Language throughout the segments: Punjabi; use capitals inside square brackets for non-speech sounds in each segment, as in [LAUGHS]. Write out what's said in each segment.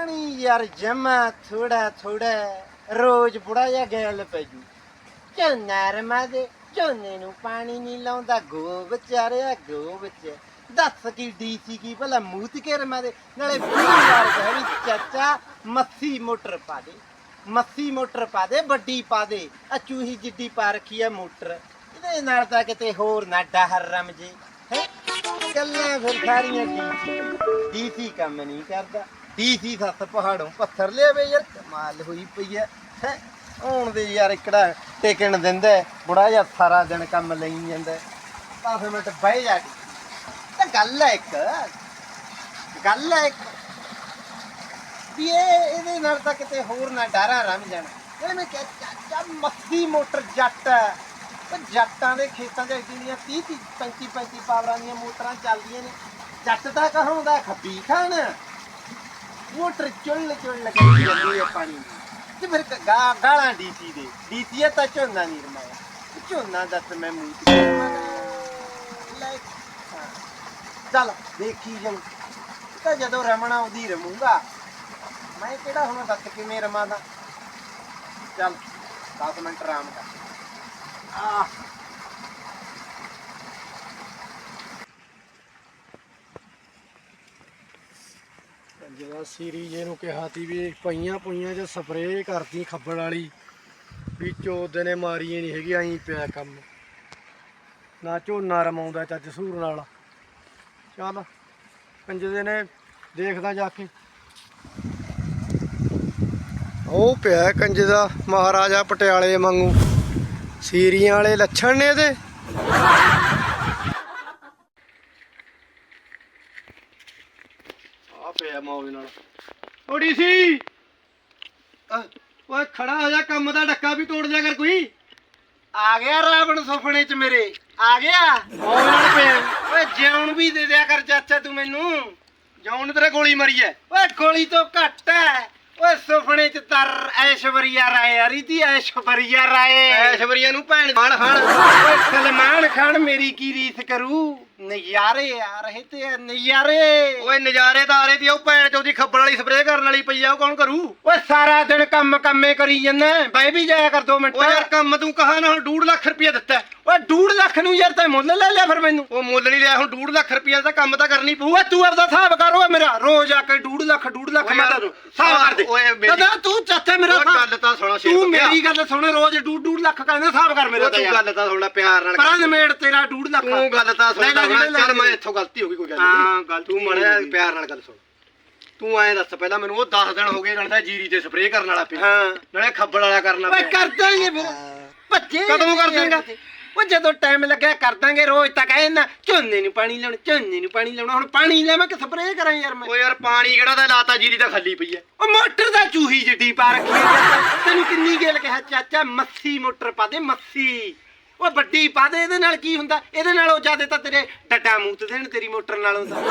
ਪਾਣੀ ਯਾਰ ਜਮਾ ਥੋੜਾ ਥੋੜਾ ਰੋਜ਼ ਬੁੜਾ ਜਿਹਾ ਗੈਲ ਪੈ ਜੂ। ਝੋਨਾ ਰਮਾ ਦੇ, ਝੋਨੇ ਨੂੰ ਪਾਣੀ ਨਹੀਂ ਲਾਉਂਦਾ ਗੋ ਵਿਚਾਰਿਆ ਗੋ ਵਿੱਚ ਦੱਸ ਕੀ ਡੀਸੀ ਕੀ ਭਲਾ ਮੂਤ ਕੇ ਰਮਾ ਦੇ, ਨਾਲੇ 20000 ਕਹਿ ਵੀ ਚਾਚਾ ਮੱਸੀ ਮੋਟਰ ਪਾ ਦੇ। ਮੱਸੀ ਮੋਟਰ ਪਾ ਦੇ, ਵੱਡੀ ਪਾ ਦੇ। ਆ ਚੂਹੀ ਜਿੱਡੀ ਪਾ ਰੱਖੀ ਆ ਮੋਟਰ। ਇਹਦੇ ਨਾਲ ਤਾਂ ਕਿਤੇ ਹੋਰ ਨਾ ਡਹਰ ਰਮ ਜੇ। ਹੈ? ਗੱਲਾਂ ਫਿਰ ਸਾਰੀਆਂ ਡੀਸੀ। ਡੀਸੀ ਕੰਮ ਨਹੀਂ ਕਰਦਾ। ਡੀਸੀ ਸੱਤ ਪਹਾੜੋਂ ਪੱਥਰ ਲਿਆਵੇ ਯਾਰ, ਕਮਾਲ ਹੋਈ ਪਈ ਐ। ਹੈ, ਆਉਣ ਦੇ ਯਾਰ ਇਕੜਾ ਟੇਕਣ ਦਿੰਦਾ ਬੁੜਾ ਜਿਹਾ ਸਾਰਾ ਦਿਨ ਕੰਮ ਲਈ ਜਾਂਦਾ 10 ਮਿੰਟ ਬਹਿ ਜਾ ਤਾਂ ਗੱਲ ਹੈ ਇੱਕ, ਗੱਲ ਹੈ ਇੱਕ। ਵੀ ਇਹ, ਇਹਦੇ ਨਾਲ ਤਾਂ ਕਿਤੇ ਹੋਰ ਨਾ ਡਾਰਾ ਰਮ ਜਾਣਾ। ਇਹ ਮੈਂ ਕਿਹਾ, ਚਾਚਾ ਮੱਸੀ ਮੋਟਰ ਜੱਟ ਹੈ ਜੱਟਾਂ ਦੇ ਖੇਤਾਂ 'ਚ ਜਿਹੜੀਆਂ 30 30 35 35 ਪਾਵਰਾਂ ਦੀਆਂ ਮੋਟਰਾਂ ਚੱਲਦੀਆਂ ਨੇ। ਜੱਟ ਦਾ ਕਹਾਉਂਦਾ, ਖੱਬੀ ਖਾਣ। ਮੋਟਰ ਚੁੱਲ ਚੁੱਲ ਕਰੀ ਜਾਂਦੀ ਹੈ ਪਾਣੀ ਦੀ। ਤੇ ਫਿਰ ਕ- ਗਾ- ਗਾਲਾਂ ਡੀਸੀ ਦੇ। ਡੀਸੀ ਤਾਂ ਝੋਨਾ ਨਹੀਂ ਰਮਾਇਆ। ਝੋਨਾ ਦੱਸ ਮੈਂ ਮੂੰਹ ਤੇ ਲੈ, ਹਾਂ। ਚੱਲ, ਦੇਖੀ ਜਾਊ। ਤਾਂ ਜਦੋਂ ਰਮਣਾ ਉਹਦੀ ਰਮੂੰਗਾ, ਮੈਂ ਕਿਹੜਾ ਹੁਣ ਦੱਸ ਕਿਵੇਂ ਰਮਾਂ ਦਾ ਚੱਲ 10 ਮਿੰਟ ਆਰਾਮ ਕਰ। ਆ ਜਿਹੜਾ ਸੀਰੀ ਜੇ ਨੂੰ ਕਿਹਾ ਸੀ ਵੀ ਪਈਆਂ ਪੁਈਆਂ ਚ ਸਪਰੇਅ ਕਰਦੀ ਖੱਬੜ ਵਾਲੀ, ਵੀ ਚੋਦੇ ਨੇ ਮਾਰੀ ਨਹੀਂ ਹੈਗੀ, ਐਂ ਪਿਆ ਕੰਮ। ਨਾ ਝੋਨਾ ਰਮਾਉਂਦਾ ਚੱਜ ਸੂਰ ਨਾਲ। ਚੱਲ ਕੰਜਦੇ ਨੇ ਦੇਖਦਾ ਜਾ ਕੇ। ਉਹ ਪਿਆ ਕੰਜ ਦਾ ਮਹਾਰਾਜਾ ਪਟਿਆਲੇ ਵਾਂਗੂ। ਸੀਰੀਆਂ ਵਾਲੇ ਲੱਛਣ ਨੇ ਇਹਦੇ ਆ ਮੌਜ ਨਾਲ। ਓੜੀ ਸੀ। ਓਏ ਖੜਾ ਹੋ ਜਾ ਕੰਮ ਦਾ ਡੱਕਾ ਵੀ ਤੋੜ ਜਾ ਕਰ ਕੋਈ। ਆ ਗਿਆ ਰਾਵਣ ਸੁਪਨੇ ਚ ਮੇਰੇ। ਆ ਗਿਆ। ਓਏ ਜਿਉਣ ਵੀ ਦੇ ਦਿਆ ਕਰ ਚਾਚਾ ਤੂੰ ਮੈਨੂੰ। ਜੌਨ ਤੇਰੇ ਗੋਲੀ ਮਾਰੀ ਐ। ਓਏ ਗੋਲੀ ਤੋਂ ਘੱਟ ਹੈ ਓਏ ਸੁਪਨੇ ਚ ਤਰ ਐਸ਼ਵਰੀਆ ਰਾਏ ਰਹੀ ਤੀ ਐਸ਼ਵਰੀਆ ਰਾਏ। ਐਸ਼ਵਰੀਆ ਨੂੰ ਭੈਣ ਖਾਣ ਖਾਣ ਓਏ ਸਲਮਾਨ ਖਾਨ ਮੇਰੀ ਕੀ ਰੀਸ ਕਰੂ? ਨਜ਼ਾਰੇ ਆ ਰਹੇ ਤੇ ਨਜ਼ਾਰੇ। ਓਏ ਨਜ਼ਾਰੇ ਤਾਂ ਆ ਰਹੇ ਦੀ ਉਹ ਭੈਣ ਚੋਦੀ ਖੱਬੜ ਵਾਲੀ ਸਪਰੇਅ ਕਰਨ ਵਾਲੀ ਪਈ ਆ ਉਹ ਕੌਣ ਕਰੂ? ਓਏ ਸਾਰਾ ਦਿਨ ਕੰਮ ਕੰਮੇ ਕਰੀ ਜੰਨਾ ਬੈ ਵੀ ਜਾਇਆ ਕਰ 2 ਮਿੰਟ। ਓ ਯਾਰ ਕੰਮ ਤੂੰ ਕਹਾ ਨਾ ਹੁਣ 2 ਲੱਖ ਰੁਪਇਆ ਦਿੱਤਾ ਹੈ। ਓਏ 2 ਲੱਖ ਨੂੰ ਯਾਰ ਤੈਂ ਮੁੱਲ ਲੈ ਲਿਆ ਫਿਰ ਮੈਨੂੰ। ਉਹ ਮੁੱਲ ਨਹੀਂ ਲਿਆ ਹੁਣ 2 ਲੱਖ ਰੁਪਇਆ ਦਾ ਕੰਮ ਤਾਂ ਕਰਨੀ ਪਊ। ਓਏ ਤੂੰ ਆਪਦਾ ਹਿਸਾਬ ਕਰ ਓਏ ਮੇਰਾ ਰੋਜ਼ ਆ ਕੇ 2 ਲੱਖ 2 ਲੱਖ ਓਏ ਮੈਂ ਯਾਰ, ਹਿਸਾਬ ਕਰ ਦੇ ਓਏ ਮੇਰੀ- ਕਦਾ ਤੂੰ ਚਾਚਾ ਮੇਰਾ ਓਏ ਹਿਸਾਬ- ਗੱਲ ਤਾਂ ਸੁਣੋ ਸ਼ੇਰ ਤੂੰ। ਮੇਰੀ ਗੱਲ ਸੁਣ ਰੋਜ਼ 2 2 ਲੱਖ ਕਹਿੰਦਾ ਹਿਸਾਬ ਕਰ ਮੇਰਾ ਤਾਂ ਗੱਲ ਤਾਂ ਸੁਣਨਾ ਪਿਆਰ ਨਾਲ ਪਰਾਂ ਨਿਮੇੜ ਤੇਰਾ 2 ਲੱਖ। ਤੂੰ ਗੱਲ ਤਾਂ ਲੈ ਲੈ। ਲੈ ਚੱਲ ਮੈਂ। ਇੱਥੋਂ ਗਲਤੀ ਹੋ ਗਈ ਕੋਈ ਗੱਲ ਹਾਂ, ਨਹੀਂ। ਗਲਤੀ ਤੂੰ ਹੋ ਗਈ। ਪਿਆਰ ਨਾਲ ਗੱਲ ਸੁਣ। ਤੂੰ ਐਂ ਦੱਸ ਪਹਿਲਾਂ ਮੈਨੂੰ ਉਹ 10 ਦਿਨ ਹੋ ਗਏ ਨਾਲੇ ਤਾਂ ਜੀਰੀ ਤੇ ਸਪਰੇਅ ਕਰਨ ਵਾਲਾ ਪਿਆ। ਹਾਂ। ਨਾਲੇ ਖੱਬਲ ਵਾਲਾ ਕਰਨਾ ਓਏ ਪਿਆ। ਕਰ ਦਾਂਗੇ ਫਿਰ। ਭੱਜੇ ਕਦੋਂ ਕਰ ਦੇਂਗਾ? ਉਹ ਜਦੋਂ ਟਾਈਮ ਲੱਗਿਆ ਕਰ ਦਾਂਗੇ ਰੋਜ਼ ਤਾਂ ਕਹੇ ਨਾ ਝੋਨੇ ਨੂੰ ਪਾਣੀ ਲਾਉਣਾ ਝੋਨੇ ਨੂੰ ਪਾਣੀ ਲਾਉਣਾ ਹੁਣ ਪਾਣੀ ਲਿਆਵਾਂ ਕਿ ਸਪਰੇਅ ਕਰਾਂ ਯਾਰ ਮੈਂ? ਓ ਯਾਰ ਪਾਣੀ ਕਿਹੜਾ ਦਾ ਲਾਤਾ ਜੀਰੀ ਤਾਂ ਖਾਲੀ ਪਈ ਐ। ਉਹ ਮੋਟਰ ਦਾ ਚੂਹੀ ਜਿੱਡੀ ਪਾ ਰੱਖੀ ਹੈ। ਤੈਨੂੰ ਕਿੰਨੀ ਗੇਲ ਕਿਹਾ ਚਾਚਾ ਮੱਸੀ ਮੋਟਰ ਪਾ ਦੇ ਮੱਸੀ। ਉਹ ਵੱਡੀ ਪਾ ਦੇ ਇਹਦੇ ਨਾਲ ਕੀ ਹੁੰਦਾ? ਇਹਦੇ ਨਾਲੋਂ ਜ਼ਿਆਦਾ ਤਾਂ ਤੇਰੇ ਡੱਡਾ ਮੂਤ ਦੇਣ ਤੇਰੀ ਮੋਟਰ ਨਾਲੋਂ ਤਾਂ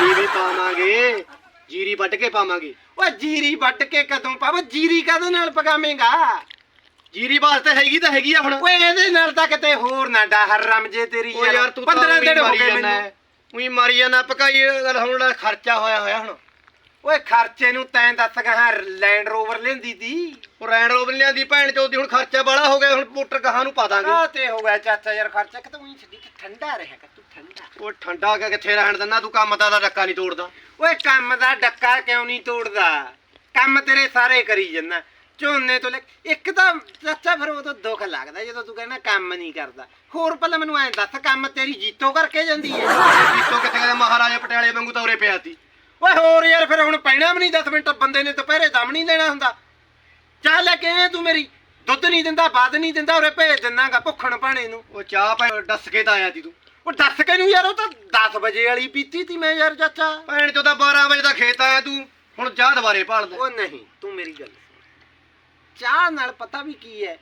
ਜੀ ਵੀ ਪਾਵਾਂਗੇ। ਜੀਰੀ ਵੱਢ ਕੇ ਪਾਵਾਂਗੇ। ਉਹ ਜੀਰੀ ਵੱਟ ਕੇ ਕਦੋਂ ਪਾਵਾਂ? ਜੀਰੀ ਕਾਹਦੇ ਨਾਲ ਪਕਾਵੇਂਗਾ? ਜੀਰੀ ਵਾਸਤੇ ਹੈਗੀ ਤਾਂ ਹੈਗੀ ਆ ਹੁਣ। ਓਏ ਇਹਦੇ ਨਾਲ ਤਾਂ ਕਿਤੇ ਹੋਰ ਨਾ ਡਾਹਰ ਰਮ ਜੇ ਤੇਰੀ ਓ ਯਾਰ ਤੂੰ ਤਾਂ 15 ਦਿਨ ਹੋ ਗਏ ਮੈਨੂੰ। ਮੈਨੂੰ ਉਹੀ ਮਾਰੀ ਜਾਂਦਾ। ਪਕਾਈ ਗੱਲ ਹੁਣ ਦਾ ਖਰਚਾ ਹੋਇਆ ਹੋਇਆ ਹੁਣ। ਓਏ ਖਰਚੇ ਨੂੰ ਤੈਂ ਦੱਸ ਕਹਾਂ ਲੈਂਡ ਰੋਵਰ ਲੈਂਦੀ ਦੀ ਉਹ ਰੈਂਡ ਰੋਵਰ ਲਿਆਂਦੀ ਭੈਣ ਚੋਦੀ ਹੁਣ ਖਰਚਾ ਬਾਲਾ ਹੋ ਗਿਆ ਹੁਣ ਮੋਟਰ ਕਹਾਂ ਨੂੰ ਪਾ ਦਾਂਗੇ। ਆ ਤੇ ਹੋ ਗਿਆ ਚਾਚਾ ਯਾਰ ਖਰਚਾ ਕਿ ਤੂੰ ਛੱਡੀ ਕਿ ਠੰਡਾ ਰਹੇਗਾ ਤੂੰ ਠੰਡਾ। ਉਹ ਠੰਡਾ ਕਿ ਕਿੱਥੇ ਰਹਿਣ ਦਿੰਦਾ ਤੂੰ? ਕੰਮ ਤਾਂ ਦਾ ਡੱਕਾ ਨਹੀਂ ਤੋੜਦਾ। ਓਏ ਕੰਮ ਦਾ ਡੱਕਾ ਕਿਉਂ ਨਹੀਂ ਤੋੜਦਾ? ਕੰਮ ਤੇਰੇ ਸਾਰੇ ਕਰੀ ਜੰਨਾ ਝੋਨੇ ਤੋਂ ਲੈ ਇੱਕ ਤਾਂ ਚਾਚਾ ਫਿਰ ਉਹ ਤਾਂ ਦੁੱਖ ਲੱਗਦਾ ਜਦੋਂ ਤੂੰ ਕਹਿੰਦਾ ਕੰਮ ਨਹੀਂ ਕਰਦਾ। ਹੋਰ ਪਹਿਲਾਂ ਮੈਨੂੰ ਐਂ ਦੱਸ ਕੰਮ ਤੇਰੀ ਜੀਤੋ ਕਰਕੇ ਜਾਂਦੀ ਹੈ। ਜੀਤੋ ਕਿੱਥੇ ਗਿਆ ਮਹਾਰਾਜਾ ਪਟਿਆਲੇ ਵਾਂਗੂ ਤੌਰੇ ਪਿਆ ਤੀ। ਓਏ ਹੋਰ ਯਾਰ ਫਿਰ ਹੁਣ ਪੈਣਾ ਵੀ ਨਹੀਂ 10 ਮਿੰਟ ਬੰਦੇ ਨੇ ਦੁਪਹਿਰੇ ਦਮ ਨਹੀਂ ਲੈਣਾ ਹੁੰਦਾ। ਚਾਹ ਲੈ ਕੇ ਆਇਆ ਤੂੰ ਮੇਰੀ। ਦੁੱਧ ਨਹੀਂ ਦਿੰਦਾ ਬਾਦ ਨਹੀਂ ਦਿੰਦਾ ਉਰੇ ਭੇਜ ਦਿੰਨਾਗਾ ਭੁੱਖਣ ਭਾਣੇ ਨੂੰ। ਉਹ ਚਾਹ ਭੈਣ ਡੱਸ ਕੇ ਤਾਂ ਆਇਆ ਤੀ ਤੂੰ। ਉਹ ਦੱਸ ਕੇ ਨੂੰ ਯਾਰ ਉਹ ਤਾਂ 10 ਵਜੇ ਵਾਲੀ ਪੀਤੀ ਤੀ ਮੈਂ ਯਾਰ ਚਾਚਾ। ਭੈਣ ਚੋਦਾ 12 ਵਜੇ ਦਾ ਖੇਤ ਆਇਆ ਤੂੰ ਹੁਣ ਚਾਹ ਦੁਬਾਰੇ ਭਾਲਦਾ ਉਹ ਨਹੀਂ ਤੂੰ ਮੇਰੀ ਗੱਲ ਸੁਣ। ਚਾਹ ਨਾਲ ਪਤਾ ਵੀ ਕੀ ਹੈ?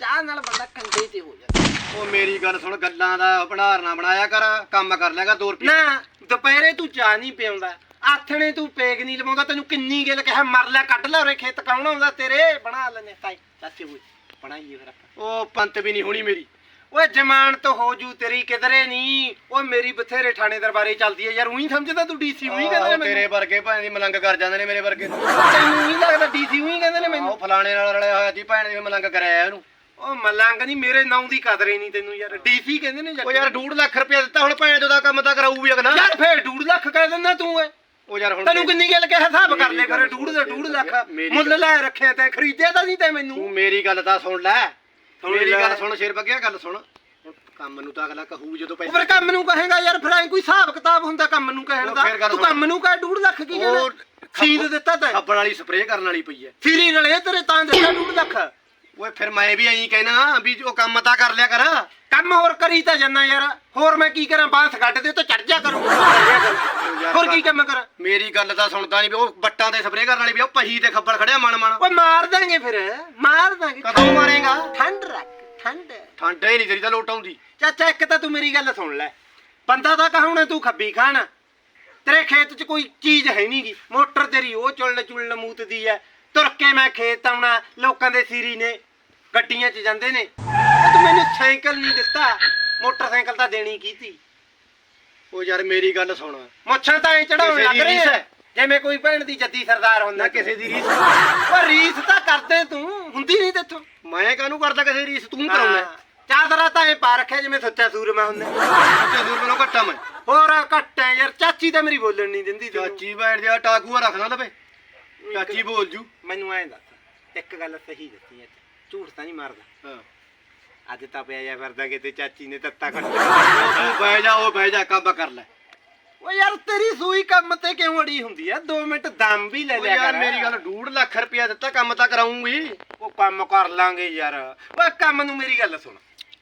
ਚਾਹ ਨਾਲ ਬੰਦਾ ਕੰਡੇ ਤੇ ਹੋ ਜਾਂਦਾ। ਉਹ ਮੇਰੀ ਗੱਲ ਸੁਣ ਗੱਲਾਂ ਦਾ ਭੰਡਾਰ ਨਾ ਬਣਾਇਆ ਕਰ ਕੰਮ ਕਰ ਲਿਆਗਾ 2 ਰੁਪਏ। ਨਾ ਦੁਪਹਿਰੇ ਤੂੰ ਚਾਹ ਨਹੀਂ ਪਿਆਉਂਦਾ ਆਥਣੇ ਤੂੰ ਪੇਗ ਨਹੀਂ ਲਵਾਉਂਦਾ ਤੈਨੂੰ ਕਿੰਨੀ ਗੱਲ ਕਿਹਾ ਮਰ ਲੈ ਕੱਢ ਲੈ ਉਰੇ ਖੇਤ ਕੌਣ ਆਉਂਦਾ ਤੇਰੇ? ਬਣਾ ਲੈਨੇ ਤਾਈ ਚਾਚੇ ਹੋਏ ਬਣਾਈਏ ਫਿਰ ਆਪਾਂ। ਉਹ ਪੰਤ ਵੀ ਨਹੀਂ ਹੋਣੀ ਮੇਰੀ। ਓਏ ਜ਼ਮਾਨਤ ਹੋ ਜੂ ਤੇਰੀ ਕਿਧਰੇ ਨਹੀਂ। ਓਏ ਮੇਰੀ ਬਥੇਰੇ ਥਾਣੇ ਦਰਬਾਰੇ ਚੱਲਦੀ ਐ ਯਾਰ ਉਹੀ ਸਮਝਦਾ ਤੂੰ ਡੀਸੀ ਉਹੀ ਕਹਿੰਦੇ ਨੇ ਮੈਨੂੰ। ਤੇਰੇ ਵਰਗੇ ਭੈਣ ਦੀ ਮਲੰਗ ਕਰ ਜਾਂਦੇ ਨੇ ਮੇਰੇ ਵਰਗੇ। ਤੈਨੂੰ ਨਹੀਂ ਲੱਗਦਾ ਡੀਸੀ ਉਹੀ ਕਹਿੰਦੇ ਨੇ ਮੈਨੂੰ। ਉਹ ਫਲਾਣੇ ਨਾਲ ਰਲਿਆ ਹੋਇਆ ਸੀ ਭੈਣ ਦੀ ਮਲੰਗ ਕਰਾਇਆ ਇਹਨੂੰ। ਓ ਮਲੰਗ ਨਹੀਂ ਮੇਰੇ ਨਾਂ ਦੀ ਕਦਰ ਹੀ ਨਹੀਂ ਤੈਨੂੰ ਯਾਰ। ਡੀਸੀ ਕਹਿੰਦੇ ਨੇ ਉਹ ਯਾਰ 2 ਲੱਖ ਰੁਪਏ ਦਿੱਤਾ ਹੁਣ ਭੈਣ ਦਾ ਕੰਮ ਤਾਂ ਕਰਾਊ ਵੀ ਅਗਨਾ ਯਾਰ ਫੇਰ 2 ਲੱਖ ਕਹਿ ਦਿੰਦਾ ਤੂੰ ਏ ਉਹ ਯਾਰ ਹੁਣ ਤੈਨੂੰ ਕਿੰਨੀ ਗੱਲ ਕੇ ਹਿਸਾਬ ਕਰ ਲੈ ਫਿਰ 2 ਦਾ 2 ਲੱਖ ਮੁੱਲ ਲੈ ਰੱਖਿਆ ਤੈਂ ਖਰੀਦਿਆ ਤਾਂ ਨਹੀਂ ਤੈਂ ਮੈਨੂੰ। ਤੂੰ ਮੇਰੀ ਗੱਲ ਤਾਂ ਸੁਣ ਲੈ। ਮੇਰੀ। ਗੱਲ ਸੁਣ ਸ਼ੇਰ ਬੱਗਿਆ ਗੱਲ ਸੁਣ। ਕੰਮ ਨੂੰ ਤਾਂ ਅਗਲਾ ਕਹੂ ਜਦੋਂ ਉਹ ਫਿਰ ਪੈਸੇ ਕੰਮ ਨੂੰ ਕਹੇਗਾ ਯਾਰ ਫਿਰ ਐ ਕੋਈ ਹਿਸਾਬ ਕਿਤਾਬ ਹੁੰਦਾ ਕੰਮ ਨੂੰ ਕਹਿਣ ਦਾ। ਤੂੰ। ਕੰਮ ਨੂੰ ਕਹੇ 2 ਲੱਖ ਕੀ ਕਹਿੰਦਾ ਖਰੀਦ ਦਿੱਤਾ ਤੈਂ। ਖੱਬਲ ਵਾਲੀ ਸਪਰੇਅ ਕਰਨ ਵਾਲੀ ਪਈ ਐ। ਸਿਰੀ ਰਲੇ ਤੇਰੇ ਤਾਂ ਦਿੱਤਾ 2 ਲੱਖ। ਓਏ ਫਿਰ ਮੈਂ ਵੀ ਐਂ ਕਹਿਣਾ ਵੀ ਉਹ ਕੰਮ ਤਾਂ ਕਰ ਲਿਆ ਕਰ। ਕੰਮ ਹੋਰ ਕਰੀ ਤਾਂ ਜੰਨਾ ਯਾਰ। ਹੋਰ ਮੈਂ ਕੀ ਕਰਾਂ? ਬਾਂਸ ਗੱਡ ਦੇ ਉੱਤੇ ਚੜ ਜਾ ਕਰੂੰ। ਹੋਰ ਕੀ ਕੰਮ ਕਰਾਂ? ਮੇਰੀ ਗੱਲ ਤਾਂ ਸੁਣਦਾ ਨਹੀਂ ਵੀ ਉਹ ਬੱਟਾਂ ਤੇ ਸਪਰੇਅ ਕਰਨ ਵਾਲੀ ਵੀ ਉਹ ਪਹੀ ਤੇ ਖੱਬਲ ਖੜਿਆ ਮਨ ਮਨ ਓਏ ਮਾਰ ਦਾਂਗੇ ਫਿਰ। ਮਾਰ ਦਾਂਗੇ। ਕਦੋਂ ਮਾਰੇਗਾ? ਠੰਡ ਰੱਖ ਠੰਡ। ਠੰਡ ਹੀ ਨਹੀਂ ਤੇਰੀ ਤਾਂ ਲੋਟ ਆਉਂਦੀ। ਚਾਚਾ ਇੱਕ ਤਾਂ ਤੂੰ ਮੇਰੀ ਗੱਲ ਸੁਣ ਲੈ। ਬੰਦਾ ਤਾਂ ਕਹਾਉਣਾ ਤੂੰ ਖੱਬੀ ਖਾਣ। ਤੇਰੇ ਖੇਤ 'ਚ ਕੋਈ ਚੀਜ਼ ਹੈ ਨਹੀਂਗੀ ਮੋਟਰ ਤੇਰੀ ਉਹ ਚੁੱਲਣ ਚੁੱਲਣ ਮੂਤਦੀ ਐ। ਤੁਰ ਕੇ ਮੈਂ ਖੇਤ ਆਉਣਾ। ਲੋਕਾਂ ਦੇ ਸੀਰੀ ਨੇ। ਗੱਡੀਆਂ 'ਚ ਜਾਂਦੇ ਨੇ। ਉਹ ਤੂੰ ਮੈਨੂੰ ਸਾਈਕਲ ਨਹੀਂ ਦਿੱਤਾ। ਮੋਟਰਸਾਈਕਲ ਤਾਂ ਦੇਣੀ ਕੀਤੀ। ਉਹ ਯਾਰ ਮੇਰੀ ਗੱਲ ਸੁਣ। ਮੁੱਛਾਂ ਤਾਂ ਐ ਚੜਾਉਣ ਲੱਗ ਰਹੀ ਐ। ਜਿਵੇਂ ਕੋਈ ਭੈਣ ਦੀ ਜੱਦੀ ਸਰਦਾਰ ਹੁੰਦਾ। ਨਾ ਕਿਸੇ ਦੀ ਰੀਸ। ਉਹ ਰੀਸ ਤਾਂ ਕਰਦੇ ਤੂੰ। ਹੁੰਦੀ ਨਹੀਂ ਤੇਥੋਂ ਮੈਂ ਕਾਹਨੂੰ ਕਰਦਾ ਕਿਸੇ ਰੀਸ? ਤੂੰ ਕਰਾਉਣਾ ਹਾਂ। ਚਾਦਰਾ ਤਾਂ ਐ ਪਾ ਰੱਖਿਆ ਜਿਵੇਂ ਸੱਚਾ ਸੂਰਮਾ ਹੁੰਦਾ। ਦੂਰ ਕੋਲੋਂ ਘੱਟਾ ਮੈਂ। ਹੋਰ ਘੱਟ ਐ ਯਾਰ। ਚਾਚੀ ਤਾਂ ਮੇਰੀ ਬੋਲਣ ਨਹੀਂ ਦਿੰਦੀ। ਚਾਚੀ ਬੈਠ ਜਾ ਟਾਕੂਆ ਰੱਖ ਲਾ ਲਵੇ। ਚਾਚੀ ਬੋਲ ਜੂ। ਮੈਨੂੰ ਐਂ ਦੱਸ। ਇੱਕ ਗੱਲ ਸਹੀ ਦੱਸੀ ਐ। ਝੂਠ ਤਾਂ ਨਹੀਂ ਮਾਰਦਾ। ਹਾਂ। ਅੱਜ ਤਾਂ ਪਿਆ ਜਾ ਫਿਰਦਾ ਕਿਤੇ ਚਾਚੀ ਨੇ ਤੱਤਾ ਕੱਟ [LAUGHS] ਤੂੰ ਬਹਿ ਜਾ ਉਹ ਬਹਿ ਜਾ ਕੰਮ ਕਰ ਲੈ। ਓ ਯਾਰ ਤੇਰੀ ਸੂਈ ਕੰਮ ਤੇ ਕਿਉਂ ਅੜੀ ਹੁੰਦੀ ਆ? 2 ਮਿੰਟ ਦਮ ਵੀ ਲੈ ਲਿਆ ਯਾਰ ਕਰ। ਮੇਰੀ ਗੱਲ 2 ਲੱਖ ਰੁਪਇਆ ਦਿੱਤਾ ਕੰਮ ਤਾਂ ਕਰਾਉਂਗੀ। ਉਹ ਕੰਮ ਕਰ ਲਾਂਗੇ ਯਾਰ। ਓਏ ਕੰਮ ਨੂੰ ਮੇਰੀ ਗੱਲ ਸੁਣ।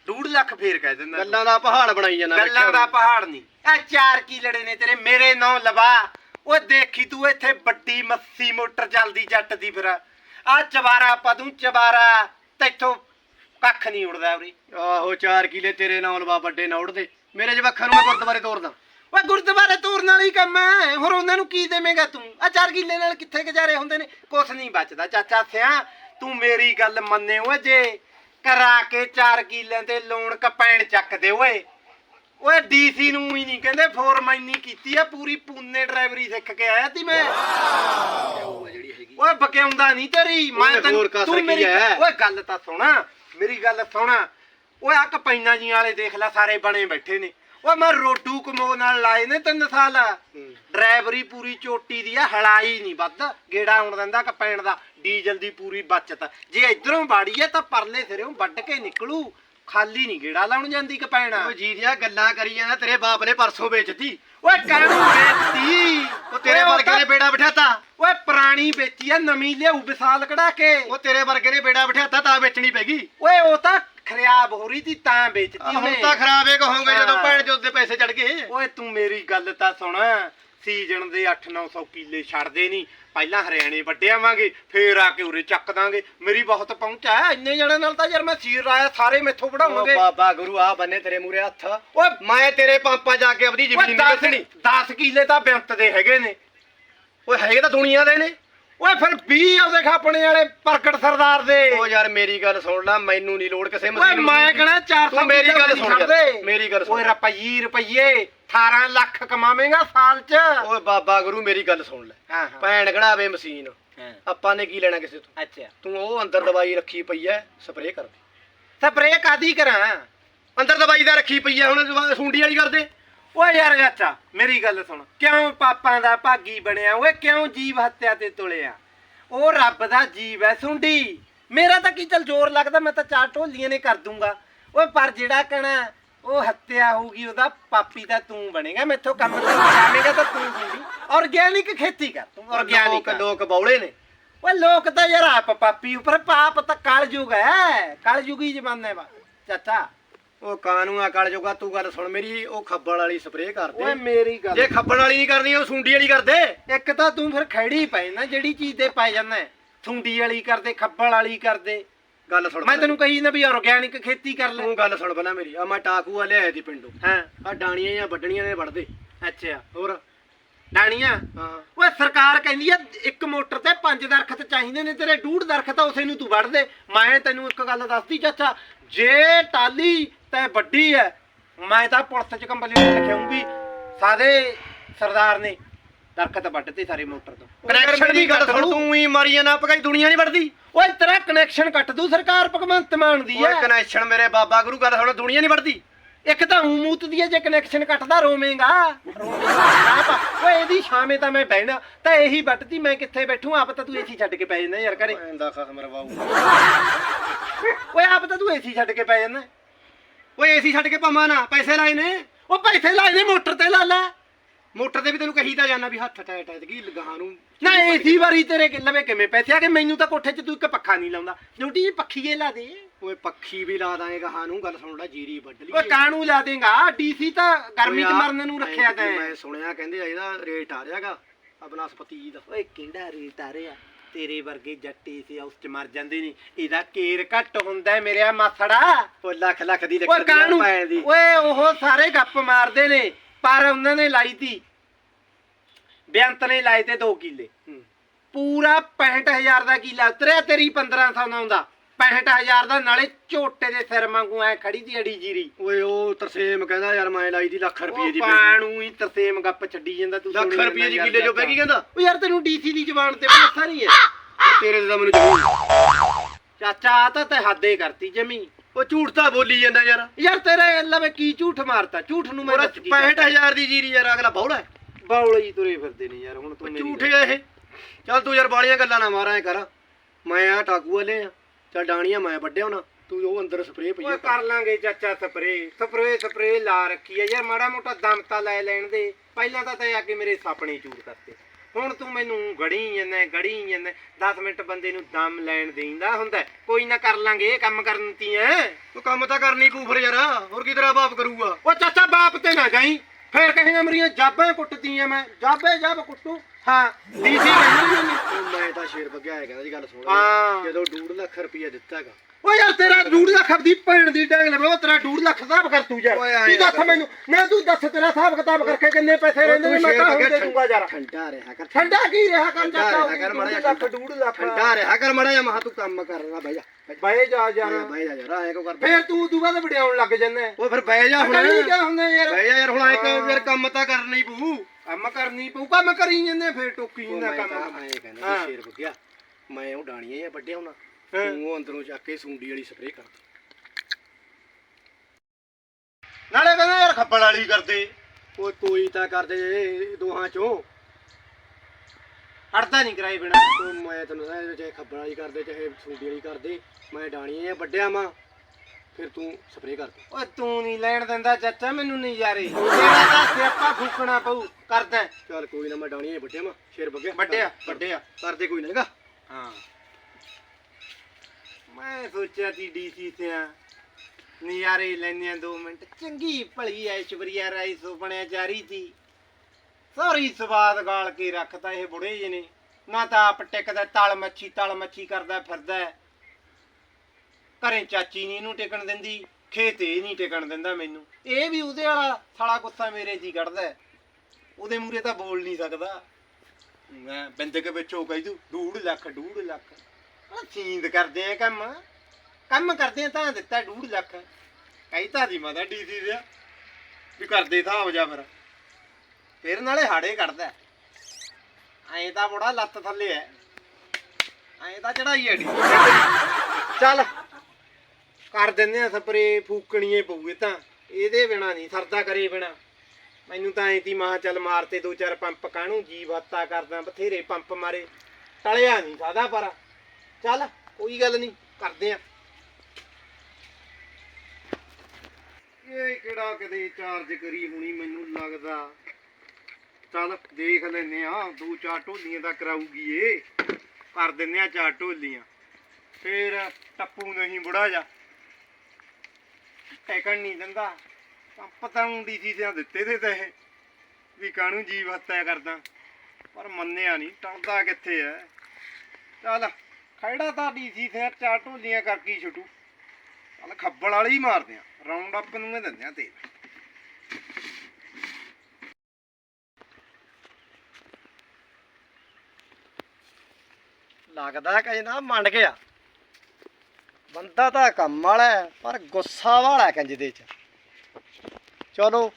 2 ਲੱਖ ਫੇਰ ਕਹਿ ਦਿੰਦਾ। ਗੱਲਾਂ ਦਾ ਪਹਾੜ ਬਣਾਈ ਜਾਂਦਾ ਗੱਲਾਂ ਦਾ ਪਹਾੜ ਨਹੀਂ। ਆ ਚਾਰ ਕੀ ਲੜੇ ਨੇ ਤੇਰੇ ਮੇਰੇ ਨਾਂ ਲਵਾ। ਓਏ ਦੇਖੀ ਤੂੰ ਇੱਥੇ ਵੱਡੀ ਮੱਸੀ ਮੋਟਰ ਚੱਲਦੀ ਜੱਟ ਦੀ ਫਿਰ। ਆ ਚਵਾਰਾ ਪਾ ਦੂੰ ਚਵਾਰਾ। ਤੈਥੋਂ ਕੱਖ ਨਹੀਂ ਉੜਦਾ ਉਰੀ। ਆਹੋ 4 ਕਿਲੇ ਤੇਰੇ ਨਾਲ ਲਵਾ ਵੱਡੇ ਨਾ ਉੜਦੇ ਮੇਰੇ ਜਵੱਖਾਂ ਨੂੰ ਮੈਂ ਗੁਰਦੁਆਰੇ ਤੋਰਦਾ। ਓਏ ਗੁਰਦੁਆਰੇ ਤੋਰਨ ਵਾਲੀ ਕੰਮ ਐ। ਹੋਰ ਉਹਨਾਂ ਨੂੰ ਕੀ ਦੇਵੇਂਗਾ ਤੂੰ? ਆ ਚਾਰ ਕਿੱਲੇ ਨਾਲ ਕਿੱਥੇ ਗੁਜ਼ਾਰੇ ਹੁੰਦੇ ਨੇ? ਕੁਛ ਨਹੀਂ ਬਚਦਾ। ਚਾਚਾ ਸਿਆ ਤੂੰ ਮੇਰੀ ਗੱਲ ਮੰਨੇ ਓਏ ਜੇ। ਕਰਾ ਕੇ ਚਾਰ ਕਿੱਲਿਆਂ ਤੇ ਲੋਨ ਕਪੈਣ ਚੱਕ ਦੇ ਓਏ। ਓਏ ਡੀਸੀ ਨੂੰ ਵੀ ਨਹੀਂ ਕਹਿੰਦੇ ਫੋਰਮੈਨੀ ਕੀਤੀ ਆ। ਪੂਰੀ ਪੂਨੇ ਡਰਾਈਵਰੀ ਸਿੱਖ ਕੇ ਆਇਆ ਤੀ ਮੈਂ। ਓਏ ਬਕਿਆਉਂਦਾ ਨਹੀਂ ਤੇਰੀ ਮੈਂ ਤੈਨੂੰ ਹੋਰ ਕਸਰ ਤੂੰ ਕੀ ਮੇਰੀ ਹੈ? ਓਏ ਗੱਲ ਤਾਂ ਸੁਣਾ ਮੇਰੀ ਗੱਲ ਸੁਣਾ। ਓਏ ਆ ਕਪੈਨਾ ਜੀ ਵਾਲੇ ਦੇਖ ਲੈ ਸਾਰੇ ਬਣੇ ਬੈਠੇ ਨੇ। ਓਏ ਮੈਂ ਰੋਡੂ ਕਮੋ ਨਾਲ ਲਾਏ ਨੇ ਤਿੰਨ ਸਾਲ। ਡਰਾਈਵਰੀ ਪੂਰੀ ਚੋਟੀ ਦੀ ਆ ਹਲਾਈ ਨਹੀਂ ਵੱਧ। ਗੇੜਾ ਆਉਣ ਦਿੰਦਾ ਕਪੈਣ ਦਾ ਡੀਜ਼ਲ ਦੀ ਪੂਰੀ ਬਚਤ। ਜੇ ਇਧਰੋਂ ਬਾੜੀ ਆ ਤਾਂ ਪਰਲੇ ਸਿਰੋਂ ਵੱਢ ਕੇ ਨਿਕਲੂ। ਖਾਲੀ ਨਹੀਂ ਗੇੜਾ ਲਾਉਣ ਜਾਂਦੀ ਕਪੈਣ। ਜੀ ਦੀਆਂ ਗੱਲਾਂ ਕਰੀ ਜਾਂਦਾ ਤੇਰੇ ਬਾਪ ਨੇ ਪਰਸੋਂ ਵੇਚਤੀ। ਓਏ ਕਾਹਨੂੰ ਵੇਚਤੀ ਉਹ ਤੇਰੇ ਓਏ ਵਰਗੇ ਨੇ ਤਾਂ- ਬੇੜਾ ਬਿਠਾਤਾ। ਓਏ ਪੁਰਾਣੀ ਵੇਚੀ ਆ ਨਵੀਂ ਲਿਆਊ ਵਿਸਾਲ ਕਢਾ ਕੇ। ਉਹ ਤੇਰੇ ਵਰਗੇ ਨੇ ਬੇੜਾ ਬਿਠਾਤਾ ਤਾਂ ਵੇਚਣੀ ਪੈਗੀ ਓਏ ਉਹ ਤਾਂ ਖਰਾਬ ਹੋ ਰਹੀ ਸੀ ਤਾਂ ਵੇਚਤੀ ਹੁਣ ਉਹਨੇ ਤਾਂ ਖਰਾਬ ਏ ਕਹੋਗੇ ਜਦੋਂ ਹਾਂ। ਭੈਣ ਚੋਦ ਦੇ ਪੈਸੇ ਚੜ ਗਏ। ਓਏ ਤੂੰ ਮੇਰੀ ਗੱਲ ਤਾਂ ਸੁਣ। ਸੀਜ਼ਨ ਦੇ 8-900 ਕਿੱਲੇ ਛੱਡਦੇ ਨਹੀਂ। ਪਹਿਲਾਂ ਹਰਿਆਣੇ ਵੱਡਿਆਵਾਂਗੇ ਫੇਰ ਆ ਕੇ ਉਰੇ ਚੱਕ ਦਾਂਗੇ। ਮੇਰੀ ਬਹੁਤ ਪਹੁੰਚ ਹੈ ਇੰਨੇ ਜਣਿਆਂ ਨਾਲ ਤਾਂ ਯਾਰ ਮੈਂ ਸੀਰ ਆਇਆ ਸਾਰੇ ਮੈਥੋਂ ਵਢਾਉਣਗੇ। ਬਾਬਾ ਗੁਰੂ ਆ ਬੰਨੇ ਤੇਰੇ ਮੂਰੇ ਹੱਥ। ਓਏ ਮੈਂ ਤੇਰੇ ਪਾਪਾ ਜਾ ਕੇ ਆਪਣੀ ਜ਼ਮੀਨ ਨਹੀਂ ਵੇਚਣੀ। 10 ਕਿੱਲੇ ਤਾਂ ਬਿੰਤ ਦੇ ਹੈਗੇ ਨੇ। ਓਏ ਹੈਗੇ ਤਾਂ ਦੁਨੀਆ ਦੇ ਨੇ। ਓਏ ਫਿਰ 20 ਆ ਦੇਖ ਆਪਣੇ ਵਾਲੇ ਪ੍ਰਗਟ ਸਰਦਾਰ ਦੇ। ਉਹ ਯਾਰ ਮੇਰੀ ਗੱਲ ਸੁਣ ਲੈ ਮੈਨੂੰ ਨਹੀਂ ਲੋੜ ਕਿਸੇ ਓਏ ਮਸ਼ੀਨ ਮੈਂ ਕਹਣਾ 400 ਤੂੰ ਮੇਰੀ ਗੱਲ ਸੁਣ। ਮੇਰੀ ਗੱਲ ਸੁਣ। ਓਏ ਰੁਪਈਏ ਰੁਪਈਏ। 18 ਲੱਖ ਕਮਾਵੇਂਗਾ ਸਾਲ 'ਚ। ਓਏ ਬਾਬਾ ਗੁਰੂ ਮੇਰੀ ਗੱਲ ਸੁਣ ਲੈ। ਹਾਂ ਹਾਂ। ਭੈਣ ਕਢਾਵੇ ਮਸ਼ੀਨ। ਆਪਾਂ ਨੇ ਕੀ ਲੈਣਾ ਕਿਸੇ ਤੋਂ? ਅੱਛਾ। ਤੂੰ ਉਹ ਅੰਦਰ ਦਵਾਈ ਰੱਖੀ ਪਈ ਐ ਸਪਰੇਅ ਕਰ ਦੇ। ਸਪਰੇਅ ਕਾਦੀ ਕਰਾਂ? ਅੰਦਰ ਦਵਾਈ ਦਾ ਰੱਖੀ ਪਈ ਐ ਹੁਣ ਦਵਾ- ਸੁੰਡੀ ਵਾਲੀ ਕਰ ਦੇ ਓਏ ਯਾਰ ਚਾਚਾ ਮੇਰੀ ਗੱਲ ਸੁਣ। ਕਿਉਂ ਪਾਪਾਂ ਦਾ ਭਾਗੀ ਬਣਿਆ? ਓਏ ਕਿਉਂ ਜੀਵ ਹੱਤਿਆ ਤੇ ਤੁਲਿਆ? ਉਹ ਰੱਬ ਦਾ ਜੀਵ ਹੈ ਸੁੰਡੀ। ਮੇਰਾ ਤਾਂ ਕੀ ਚਲ ਜ਼ੋਰ ਲੱਗਦਾ? ਮੈਂ ਤਾਂ ਚਾਰ ਢੋਲੀਆਂ ਨੇ ਕਰ ਦੂੰਗਾ। ਓਏ ਪਰ ਜਿਹੜਾ ਕਹਣਾ ਉਹ ਹੱਤਿਆ ਹੋਊਗੀ ਉਹਦਾ ਪਾਪੀ ਤਾਂ ਤੂੰ ਬਣੇਗਾ ਮੈਥੋਂ ਕੰਮ ਤੇ ਕਰਾਵੇਂਗਾ ਤਾਂ ਤੂੰ ਹੋਊਗੀ ਆਰਗੈਨਿਕ ਖੇਤੀ ਕਰ ਤੂੰ ਆਰਗੈਨਿਕ ਲੋਕ ਲੋਕ ਬੌਲੇ ਨੇ। ਓਏ ਲੋਕ ਤਾਂ ਯਾਰ ਆਪ ਪਾਪੀ ਉੱਪਰ ਪਾਪ ਤਾਂ ਕਲਯੁਗ ਹੈ ਕਲਯੁਗੀ ਜ਼ਮਾਨਾ ਹੈ ਵਾ। ਚਾਚਾ। ਉਹ ਕਾਨੂੰ ਆ ਕਾਲ ਜੋਗਾ ਤੂੰ ਗੱਲ ਸੁਣ ਮੇਰੀ ਉਹ ਖੱਬਲ ਵਾਲੀ ਸਪਰੇਅ ਕਰ ਓਏ ਦੇ ਮੇਰੀ ਗੱਲ ਜੇ ਖੱਬਲ ਵਾਲੀ ਨਹੀਂ ਕਰਨੀ ਉਹ ਸੁੰਡੀ ਵਾਲੀ ਕਰ ਦੇ ਇੱਕ ਤਾਂ ਤੂੰ ਫਿਰ ਖੈੜੀ ਪੈ ਨਾ ਜਿਹੜੀ ਚੀਜ਼ ਤੇ ਪੈ ਜਾਂਦਾ ਹੈ। ਥੁੰਡੀ ਵਾਲੀ ਕਰਦੇ ਖੱਬਲ ਵਾਲੀ ਕਰਦੇ। ਗੱਲ ਸੁਣ ਮੈਂ ਤੈਨੂੰ ਕਹੀ ਨਾ ਵੀ ਆਰਗੈਨਿਕ ਖੇਤੀ ਕਰ ਲੈ। ਤੂੰ ਗੱਲ ਸੁਣ ਪਹਿਲਾਂ ਮੇਰੀ। ਆ ਮੈਂ ਟਾਕੂ ਆ ਲਿਆਇਆ ਦੀ ਪਿੰਡੋਂ। ਹਾਂ। ਆ ਡਾਣੀਆਂ ਜਾਂ ਵੱਡਣੀਆਂ ਨੇ ਵੜਦੇ ਅੱਛਾ। ਹੋਰ? ਡਾਣੀਆਂ ਹਾਂ। ਓਏ ਸਰਕਾਰ ਕਹਿੰਦੀ ਆ ਇੱਕ ਮੋਟਰ ਤੇ ਪੰਜ ਦਰਖਤ ਚਾਹੀਦੇ ਨੇ ਤੇਰੇ ਡੂਢ ਦਰਖਤ ਆ ਉਸੇ ਨੂੰ ਤੂੰ ਵੱਢ ਦੇ। ਮੈਂ ਤੈਨੂੰ ਇੱਕ ਗੱਲ ਦੱਸਦੀ ਚਾਚਾ ਜੇ ਟਾਲੀ ਤੇ ਵੱਡੀ ਐ ਮੈਂ ਤਾਂ ਪੁਲਿਸ ਚ ਕੰਪਲੇਂਟ ਲਿਖਾਉਂਗੀ। ਸਾਰੇ ਸਰਦਾਰ ਨੇ। ਦਰਖਤ ਵੱਢਤੇ ਸਾਰੇ ਮੋਟਰ ਤੋਂ। ਕਨੈਕਸ਼ਨ ਵੀ ਕੱਟ ਦਊ। ਤੂੰ ਹੀ ਮਾਰੀਆਂ ਨਾ ਪਕਾਈ ਦੁਨੀਆ ਨਹੀਂ ਵੜਦੀ ਓਏ ਤੇਰਾ ਕਨੈਕਸ਼ਨ ਕੱਟ ਦੂ ਸਰਕਾਰ ਭਗਵੰਤ ਮਾਨ ਦੀ ਓਏ ਐ। ਕਨੈਕਸ਼ਨ ਮੇਰੇ ਬਾਬਾ ਗੁਰੂ ਗੱਲ ਸੁਣ ਦੁਨੀਆ ਨਹੀਂ ਵੜਦੀ ਇੱਕ ਤਾਂ ਊਂ ਮੂਤ ਦੀ ਐ ਜੇ ਕਨੈਕਸ਼ਨ ਕੱਟਦਾ ਰੋਵੇਂਗਾ। ਰੋਵੇਂਗਾ। ਓਏ ਇਹਦੀ ਸ਼ਾਮੇ ਤਾਂ ਮੈਂ ਬਹਿਣਾ ਤਾਂ ਇਹੀ ਵੱਟਦੀ ਮੈਂ ਕਿੱਥੇ ਬੈਠੂ? ਆਪ ਤਾਂ ਤੂੰ ਏਸੀ ਛੱਡ ਕੇ ਪੈ ਜਾਂਦਾ ਯਾਰ ਘਰੇ। ਐਂਦਾ ਖਸਮ ਰਵਾਉ ਓਏ ਆਪ ਤਾਂ ਤੂੰ ਏਸੀ ਛੱਡ ਕੇ ਪੈ ਜਾਂਦਾ। ਓਏ ਏਸੀ ਛੱਡ ਕੇ ਪਾਵਾਂ ਨਾ ਪੈਸੇ ਲਾਏ ਨੇ। ਉਹ ਪੈਸੇ ਲਾਏ ਨੇ ਮੋਟਰ ਤੇ ਲਾ ਲੈ। ਮੋਟਰ ਤੇ ਵੀ ਤੈਨੂੰ ਕਹੀ ਤਾਂ ਜਾਣਾ ਵੀ ਹੱਥ ਟੈਟ ਟੈਟ ਕੀ ਲਗਾਹਾਂ ਨੂੰ। ਨਾ ਏਸੀ ਵਾਰੀ ਤੇਰੇ ਕਿ ਲਵੇ ਕਿਵੇਂ ਪੈਸੇ ਆ ਕੇ ਮੈਨੂੰ ਤਾਂ ਕੋਠੇ 'ਚ ਤੂੰ ਇੱਕ ਪੱਖਾ ਨਹੀਂ ਲਾਉਂਦਾ। ਛੋਟੀ ਜਿਹੀ ਪੱਖੀਏ ਲਾ ਦੇ। ਓਏ ਪੱਖੀ ਵੀ ਲਾ ਦਾਂਗੇ ਗਾਹਾਂ ਨੂੰ ਗੱਲ ਸੁਣ ਲੈ ਜੀਰੀ ਵੱਢ ਲਈ ਓਏ ਕਾਣੂ ਲਾ ਦੇਗਾ ਡੀਸੀ ਤਾਂ ਗਰਮੀ 'ਚ ਮਰਨ ਨੂੰ ਰੱਖਿਆ ਤੈਂ ਮੈਂ ਸੁਣਿਆ ਕਹਿੰਦੇ ਆ ਇਹਦਾ ਰੇਟ ਆ ਰਿਹਾਗਾ ਆਪਣਾ ਸਪਤੀ ਦਾ। ਓਏ ਕਿਹੜਾ ਰੇਟ ਆ ਰਿਹਾ? ਤੇਰੇ ਵਰਗੇ ਜੱਟੇ ਸੇ ਉਸ 'ਚ ਮਰ ਜਾਂਦੇ ਨੇ ਇਹਦਾ ਕੇਰ ਘੱਟ ਹੁੰਦਾ ਹੈ ਮੇਰਿਆ ਮਾਥੜਾ ਓਏ ਲੱਖ ਲੱਖ ਦੀ ਓਏ ਲੱਕੜ ਕਾਣੂ ਦੀ ਪੈਣ ਦੀ। ਓਏ ਉਹ ਸਾਰੇ ਗੱਪ ਮਾਰਦੇ ਨੇ। ਪਰ ਉਹਨਾਂ ਨੇ ਲਾਈ ਤੀ। ਬੇਅੰਤ ਨੇ ਲਾਏ ਤੇ 2 ਕਿੱਲੇ। ਪੂਰਾ 65000 ਦਾ ਕਿੱਲਾ ਉਤਰਿਆ ਤੇਰੀ 1500 ਦਾ ਆਉਂਦਾ। 65000 ਦਾ ਨਾਲੇ ਝੋਟੇ ਦੇ ਸਿਰ ਵਾਂਗੂ ਐ ਖੜੀ ਦੀ ਅੜੀ ਜੀਰੀ। ਓਏ ਉਹ ਤਰਸੇਮ ਕਹਿੰਦਾ ਯਾਰ ਮੈਂ ਲਾਈ ਦੀ ਲੱਖ ਰੁਪਏ ਦੀ ਪਾਣੂ ਹੀ ਤਰਸੇਮ ਗੱਪ ਛੱਡੀ ਜਾਂਦਾ ਤੂੰ ਲੱਖ ਰੁਪਏ ਦੀ ਕਿੱਲੇ ਜੋ ਪੈ ਗਈ ਕਹਿੰਦਾ। ਓ ਯਾਰ ਤੈਨੂੰ ਡੀਸੀ ਦੀ ਜ਼ਬਾਨ ਤੇ ਭਰੋਸਾ ਨਹੀਂ ਹੈ। ਤੇਰੇ ਤੇ ਤਾਂ ਮੈਨੂੰ ਜ਼ਰੂਰ ਚਾਚਾ ਆ ਤਾਂ ਤੇ ਹੱਦੇ ਕਰਤੀ ਜਮੀ। ਉਹ ਝੂਠ ਤਾਂ ਬੋਲੀ ਜਾਂਦਾ ਯਾਰ। ਯਾਰ ਤੇਰੇ ਲਵੇ ਕੀ ਝੂਠ ਮਾਰਤਾ? ਝੂਠ ਨੂੰ ਮੈਂ ਉਹਦਾ ਦੱਸ ਕੀ ਕਰਾਂ? 65000 ਦੀ ਜੀਰੀ ਯਾਰ ਅਗਲਾ ਬੌੜਾ ਹੈ। ਹੀ ਤੁਰੇ ਫਿਰਦੇ ਨੇ ਯਾਰ ਹੁਣ ਤੂੰ ਮੇਰੀ ਝੂਠ ਹੈ ਇਹ। ਚੱਲ ਤੂੰ ਯਾਰ ਬਾਲੀਆਂ ਗੱਲਾਂ ਨਾ ਮਾਰਾਂ ਕਰ। ਮੈਂ ਆ ਟਾਕੂ ਵਾਲੇ ਆ। ਚੱਲ ਡਾਣੀਆਂ ਮੈਂ ਵੱਡਿਆ ਹੋਣਾ ਤੂੰ ਉਹ ਅੰਦਰ ਸਪਰੇਅ ਪਈ ਓਏ ਆ। ਕਰ ਲਾਂਗੇ ਚਾਚਾ ਸਪਰੇ ਸਪਰੇ ਸਪਰੇ ਲਾ ਰੱਖੀ ਹੈ ਯਾਰ ਮਾੜਾ ਮੋਟਾ ਦਮ ਤਾਂ ਲੈ ਲੈਣ ਦੇ। ਪਹਿਲਾਂ ਤਾਂ ਤੇ ਆ ਕੇ ਮੇਰੇ ਸਾਪਣੇ ਚੂਰ ਕਰਤੇ। ਹੁਣ ਤੂੰ ਮੈਨੂੰ ਗੜੀ ਜਾਂਦਾ ਗੜੀ ਜਾਂਦਾ। 10 ਮਿੰਟ ਬੰਦੇ ਨੂੰ ਦਮ ਲੈਣ ਦੇਂਦਾ ਹੁੰਦਾ। ਕੋਈ ਨਾ ਕਰ ਲਾਂਗੇ ਇਹ ਕੰਮ ਕਰਨ ਤੀ ਐ ਤੂੰ ਕੰਮ ਤਾਂ ਕਰਨੀ ਪੂ ਫਿਰ ਯਾਰ ਹੋਰ ਕੀ ਤੇਰਾ ਬਾਪ ਕਰੂਗਾ? ਓ ਚਾਚਾ ਬਾਪ ਤੇ ਨਾ ਜਾਈ। ਫੇਰ ਕਹੇਗਾ ਮੇਰੀਆਂ ਜਾਬਾਂ ਕੁੱਟਦੀਆਂ ਮੈਂ। ਜਾਬੇ ਜਾਬ ਕੁੱਟੂ। ਹਾਂ ਡੀਸੀ ਉਹ ਮੈਂ ਤਾਂ ਸ਼ੇਰ ਬੱਗਿਆ ਹੈ ਕਹਿੰਦਾ ਜੀ ਗੱਲ ਸੁਣ ਹਾਂ। ਜਦੋਂ 2 ਲੱਖ ਰੁਪਇਆ ਦਿੱਤਾ ਹੈਗਾ ਓ ਯਾਰ ਤੇਰਾ ਡੂਢ ਲੱਖ ਦੀ ਭੈਣ ਦੀ ਡੈਂਗ ਲਵੇ ਉਹ ਤੇਰਾ ਡੂਢ ਲੱਖ ਹਿਸਾਬ ਕਰ ਤੂੰ ਯਾਰ। ਓਏ ਤੂੰ ਦੱਸ ਕਰ। ਮੈਨੂੰ ਨਾ ਤੂੰ ਦੱਸ ਤੇਰਾ ਹਿਸਾਬ ਕਿਤਾਬ ਕਰਕੇ ਕਿੰਨੇ ਪੈਸੇ ਰਹਿੰਦੇ ਨੇ ਮੈਂ ਤਾਂ ਹੁਣ ਦੇ ਦੂੰਗਾ ਯਾਰ। ਠੰਡਾ ਰਿਹਾ ਕਰ। ਠੰਡਾ ਕੀ ਰਿਹਾ ਕਰ ਠੰਡਾ ਰਿਹਾ ਕਰ ਮਾੜਾ ਜਿਹਾ ਲੱਖ ਡੂਢ ਲੱਖ। ਠੰਡਾ ਰਿਹਾ ਕਰ ਮੜਾ ਜਾ ਮਹਾ ਤੂੰ ਕੰਮ ਕਰਨਾ ਬਹਿ ਜਾ ਬਹਿ ਜਾ। ਯਾਰ। ਬਹਿ ਜਾ ਯਾਰ ਐ ਕੋ ਕਰਦਾ? ਫੇਰ ਤੂੰ ਦੂਗਾ ਤੇ ਵਡਿਆਉਣ ਲੱਗ ਜੰਨੇ ਉਹ ਫਿਰ ਬਹਿ ਜਾ ਹੁਣ। ਕਰੀ ਕਿਆ ਹੁੰਦਾ ਯਾਰ। ਬਹਿ ਜਾ ਯਾਰ ਹੁਣ ਐ ਯਾਰ ਕੰਮ ਤਾਂ ਕਰਨਾ ਹੀ ਪਊ। ਕੰਮ ਕਰਨੀ ਪਊ ਕੰਮ ਕਰੀ ਜੰਨੇ ਫੇਰ ਟੋਕੀ ਜਾਂਦਾ ਮੈਂ ਕੰਮ। ਮੈਂ ਕਹਿੰਦਾ ਹਾਂ। ਜੀ ਸ਼ੇਰ ਬੱਗਿਆ ਮੈਂ ਉਹ ਡਾਣੀਆਂ ਜਾਂ ਵੱਡਿਆ ਹੋਣਾ। ਉਹ ਅੰਦਰੋਂ ਚੱਕ ਕੇ ਸੁੰਡੀ ਵਾਲੀ ਸਪਰੇਅ ਕਰ ਦੇ। ਨਾਲੇ ਕਹਿੰਦਾ ਯਾਰ ਖੱਪੜ ਵਾਲੀ ਕਰਦੇ। ਉਹ ਕੋਈ ਤਾਂ ਕਰਦੇ ਦੋਹਾਂ ਚੋਂ। ਹੜਦਾ ਨਹੀਂ ਕਰਾਈ ਬਿਨਾ। ਉਹ ਮੈਂ ਤੈਨੂੰ ਦੱਸਿਆ ਚਾਹੇ ਖੱਬਲ ਵਾਲੀ ਕਰਦੇ ਚਾਹੇ ਸੁੰਡੀ ਵਾਲੀ ਕਰਦੇ ਮੈਂ ਡਾਣੀਆਂ ਜਾਂ ਵੱਡਿਆ ਮਾਂ ਫਿਰ ਤੂੰ ਸਪਰੇਅ ਕਰ ਦੇ। ਓਏ ਤੂੰ ਨਹੀਂ ਲੈਣ ਦਿੰਦਾ ਚਾਚਾ ਮੈਨੂੰ ਨਹੀਂ ਯਾਰੇ। ਤੇਰਾ ਤਾਂ ਸਿਆਪਾ ਫੂਕਣਾ ਪਊ ਕਰਦਾ। ਚੱਲ ਕੋਈ ਨਾ ਮੈਂ ਡਾਣੀਆਂ ਜਾਂ ਵੱਡਿਆ ਮਾਂ ਸ਼ੇਰ ਬੱਗਿਆ ਵੱਡਿਆ ਵੱਡਿਆ ਕਰਦੇ ਕੋਈ ਨਾ ਹਾਂ। ਮੈਂ ਸੋਚਿਆ ਸੀ ਡੀਸੀ ਤੇ ਆ। ਨਜ਼ਾਰੇ ਲੈਨੇ ਆ 2 ਮਿੰਟ। ਚੰਗੀ ਭਲੀ ਐਸ਼ਵਰੀਆ ਰਾਈ ਸੁਪਣਿਆ ਜਾਰੀ ਸੀ। ਸਾਰੀ ਸਵਾਦ ਗਾਲ ਕੇ ਰੱਖਦਾ ਇਹ ਬੁੜੇ ਜੇ ਨੇ। ਨਾ ਤਾਂ ਆਪ ਟਿਕਦਾ, ਤਲ ਮੱਛੀ ਤਲ ਮੱਛੀ ਕਰਦਾ ਫਿਰਦਾ ਘਰੇ ਚਾਚੀ ਨਹੀਂ ਇਹਨੂੰ ਟਿਕਣ ਦਿੰਦੀ, ਖੇਤ ਇਹ ਨਹੀਂ ਟਿਕਣ ਦਿੰਦਾ ਮੈਨੂੰ। ਇਹ ਵੀ ਉਹਦੇ ਵਾਲਾ ਸਾਲਾ ਗੁੱਸਾ ਮੇਰੇ ਜੀ ਕੱਢਦਾ ਹੈ। ਉਹਦੇ ਮੂਰੇ ਤਾਂ ਬੋਲ ਨਹੀਂ ਸਕਦਾ। ਮੈਂ ਬਿੰਦਕ ਵਿੱਚੋਂ ਕਹਿ ਦੂ ਡੂੜ ਲੱਖ ਡੂੜ ਲੱਖ। ਆ ਚੀਂਦ ਕਰਦੇ ਆ ਕੰਮ। ਕੰਮ ਕਰਦੇ ਆ ਤਾਂ ਦਿੱਤਾ ਡੂਢ ਲੱਖ। ਕਈ ਤਾਂ ਦੀ ਮਾਤਾ ਡੀਸੀ ਦੇ। ਵੀ ਕਰਦੇ ਹਿਸਾਬ ਜਾ ਫਿਰ। ਫਿਰ ਨਾਲੇ ਹਾੜੇ ਕੱਢਦਾ। ਐਂ ਤਾਂ ਬੜਾ ਲੱਤ ਥੱਲੇ ਐ। ਐਂ ਤਾਂ ਚੜਾਈ ਐ ਚੱਲ। ਕਰ ਦਿੰਦੇ ਆ ਸਪਰੇ, ਫੂਕਣੀਏ ਪਊਏ ਤਾਂ। ਇਹਦੇ ਬਿਨਾ ਨਹੀਂ, ਸਰਦਾ ਕਰੇ ਬਿਨਾ। ਮੈਨੂੰ ਤਾਂ ਐਂ ਤੀ ਮਾਂ ਚੱਲ ਮਾਰਤੇ ਦੋ ਚਾਰ ਪੰਪ ਕਾਹਨੂੰ। ਜੀ ਵਾਤਾ ਕਰਦਾ, ਬਥੇਰੇ ਪੰਪ ਮਾਰੇ। ਟਲਿਆ ਨਹੀਂ ਸਾਦਾ ਪਰ। ਚੱਲ, ਕੋਈ ਗੱਲ ਨਹੀਂ, ਕਰਦੇ ਆ। ਇਹ ਕਿਹੜਾ ਕਦੇ ਚਾਰਜ ਕਰੀ ਹੋਣੀ ਮੈਨੂੰ ਲੱਗਦਾ। ਚੱਲ, ਦੇਖ ਲੈਨੇ ਆ, ਦੋ ਚਾਰ ਢੋਲੀਆਂ ਦਾ ਕਰਾਊਗੀ ਏ ਕਰ ਦਿੰਨੇ ਆ ਚਾਰ ਢੋਲੀਆਂ। ਫੇਰ ਟੱਪੂ ਨਹੀਂ ਬੁੜਾ ਜਾ। ਟੈਕਣ ਨਹੀਂ ਦਿੰਦਾ। ਪੰਪ ਤਾਂ ਉਂਡੀ ਚੀਜ਼ਾਂ ਦਿੱਤੇ ਤੇ ਤੇ ਵੀ ਕਾਹਨੂੰ ਜੀਵ ਹੱਤਿਆ ਕਰਦਾ। ਪਰ ਮੰਨਿਆ ਨਹੀਂ ਟਲਦਾ ਕਿੱਥੇ ਐ? ਚੱਲ ਖੈੜਾ ਤਾਂ ਡੀਸੀ ਸਿਰ ਚਾਰ ਢੋਲੀਆਂ ਕਰਕੇ ਛਟੂ ਚੱਲ ਖੱਬਲ ਵਾਲੇ ਹੀ ਮਾਰਦੇ ਆ ਰਾਉਂਡ ਅਪ ਨੂੰ ਹੀ ਦਿੰਦੇ ਆ ਤੇਲ। ਲੱਗਦਾ ਕਹੇ ਨਾ ਮੰਡ ਗਿਆ। ਬੰਦਾ ਤਾਂ ਕੰਮ ਵਾਲਾ ਹੈ, ਪਰ ਗੁੱਸਾ ਵਾਲਾ ਕੰਜ ਦੇ ਚ ਚਲੋ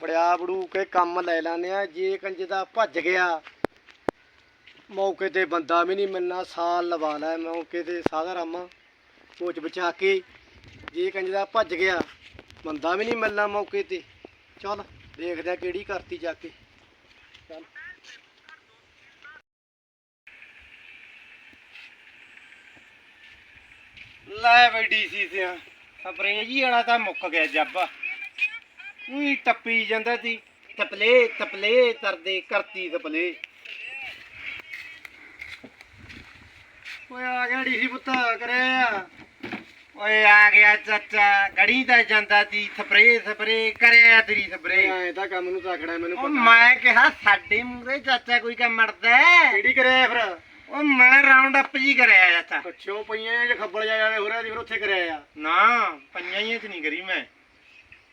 ਬੜਿਆ ਬੜੂ ਕੇ ਕੰਮ ਲੈ ਲੈਂਦੇ ਆ ਜੇ ਕੰਜ ਦਾ ਭੱਜ ਗਿਆ ਮੌਕੇ ਤੇ ਬੰਦਾ ਵੀ ਨਹੀਂ ਮਿਲਣਾ, ਸਾਲ ਲਵਾ ਲੈ ਮੌਕੇ ਤੇ ਸਾਦਾ ਰਾਮਾ ਕੋਚ ਬਚਾ ਕੇ ਜੇ ਕੰਜ ਭੱਜ ਗਿਆ, ਬੰਦਾ ਵੀ ਨਹੀਂ ਮਿਲਣਾ ਮੌਕੇ ਤੇ। ਚੱਲ ਦੇਖਦੇ ਆ ਕਿਹੜੀ ਕਰਤੀ ਜਾ ਕੇ। ਚੱਲ। ਲੈ ਬਈ ਡੀਸੀ ਸਿਆ ਸਪਰੇ ਵਾਲਾ ਤਾਂ ਮੁੱਕ ਗਿਆ ਜੱਬ। ਉਹੀ ਟੱਪੀ ਜਾਂਦਾ ਸੀ। ਤਪਲੇ ਤਪਲੇ ਤਰਦੇ ਕਰਤੀ ਤਪਲੇ। ਓਏ ਆ ਗਿਆ ਡੀਸੀ ਪੁੱਤ ਕਰਿਆ ਓਏ ਆ ਗਿਆ ਚਾਚਾ ਗੜੀ ਦਾ ਜਾਂਦਾ ਸੀ ਸਪਰੇ ਸਪਰੇ ਕਰਿਆ ਤੇਰੀ ਸਪਰੇ ਐ ਤਾਂ ਕੰਮ ਨੂੰ ਤਾਕੜਾ ਮੈਨੂੰ ਪਤਾ। ਮੈਂ ਕਿਹਾ ਸਾਡੇ ਮੂਰੇ ਚਾਚਾ ਕੋਈ ਕੰਮ ਮਰਦਾ ਹੈ? ਕਿਹੜੀ ਕਰਿਆ ਫਿਰ? ਉਹ ਮੈਂ ਰਾਉਂਡ ਅਪ ਜੀ ਕਰਿਆ ਚਾਚਾ। ਪੱਛੋਂ ਪਈਆਂ ਜੇ ਖੱਬਲ ਜਾ ਜਾਵੇ ਹੋਰਾਂ ਦੀ ਫਿਰ ਉੱਥੇ ਕਰਿਆ ਆ। ਨਾ ਪੰਜਾਂ ਹੀ ਚ ਨਹੀਂ ਕਰੀ ਮੈਂ।